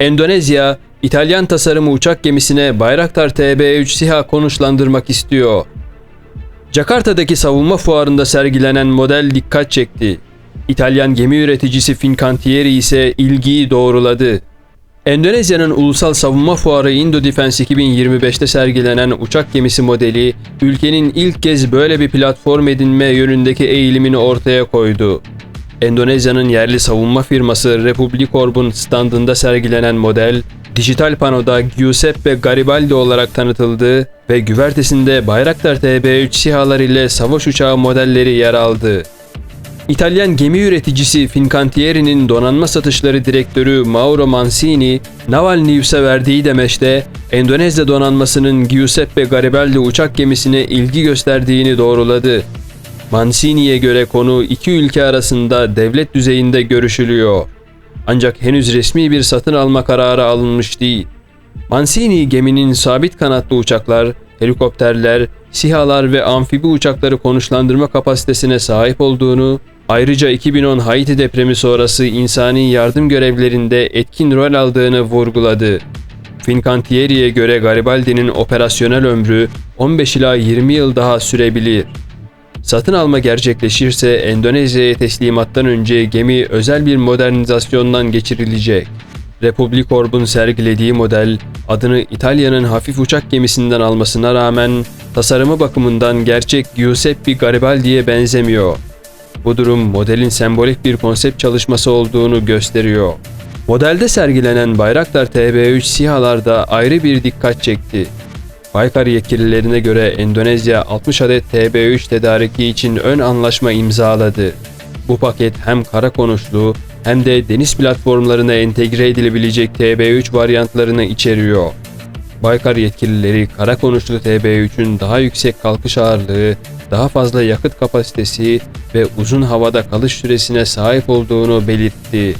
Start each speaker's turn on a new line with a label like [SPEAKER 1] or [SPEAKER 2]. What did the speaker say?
[SPEAKER 1] Endonezya, İtalyan tasarımı uçak gemisine Bayraktar TB3 SİHA konuşlandırmak istiyor. Jakarta'daki savunma fuarında sergilenen model dikkat çekti. İtalyan gemi üreticisi Fincantieri ise ilgiyi doğruladı. Endonezya'nın ulusal savunma fuarı Indo Defense 2025'te sergilenen uçak gemisi modeli, ülkenin ilk kez böyle bir platform edinme yönündeki eğilimini ortaya koydu. Endonezya'nın yerli savunma firması Republicorp'un standında sergilenen model, dijital panoda Giuseppe Garibaldi olarak tanıtıldı ve güvertesinde Bayraktar TB3 SİHA'lar ile savaş uçağı modelleri yer aldı. İtalyan gemi üreticisi Fincantieri'nin donanma satışları direktörü Mauro Mancini, Naval News'e verdiği demeçte Endonezya donanmasının Giuseppe Garibaldi uçak gemisine ilgi gösterdiğini doğruladı. Mancini'ye göre konu iki ülke arasında devlet düzeyinde görüşülüyor. Ancak henüz resmi bir satın alma kararı alınmış değil. Mancini geminin sabit kanatlı uçaklar, helikopterler, SİHA'lar ve amfibi uçakları konuşlandırma kapasitesine sahip olduğunu, ayrıca 2010 Haiti depremi sonrası insani yardım görevlerinde etkin rol aldığını vurguladı. Fincantieri'ye göre Garibaldi'nin operasyonel ömrü 15 ila 20 yıl daha sürebilir. Satın alma gerçekleşirse Endonezya'ya teslimattan önce gemi özel bir modernizasyondan geçirilecek. Republicorp'un sergilediği model adını İtalya'nın hafif uçak gemisinden almasına rağmen tasarımı bakımından gerçek Giuseppe Garibaldi'ye benzemiyor. Bu durum modelin sembolik bir konsept çalışması olduğunu gösteriyor. Modelde sergilenen Bayraktar TB3 SİHA'lar da ayrı bir dikkat çekti. Baykar yetkililerine göre Endonezya 60 adet TB3 tedariki için ön anlaşma imzaladı. Bu paket hem kara konuşlu hem de deniz platformlarına entegre edilebilecek TB3 varyantlarını içeriyor. Baykar yetkilileri kara konuşlu TB3'ün daha yüksek kalkış ağırlığı, daha fazla yakıt kapasitesi ve uzun havada kalış süresine sahip olduğunu belirtti.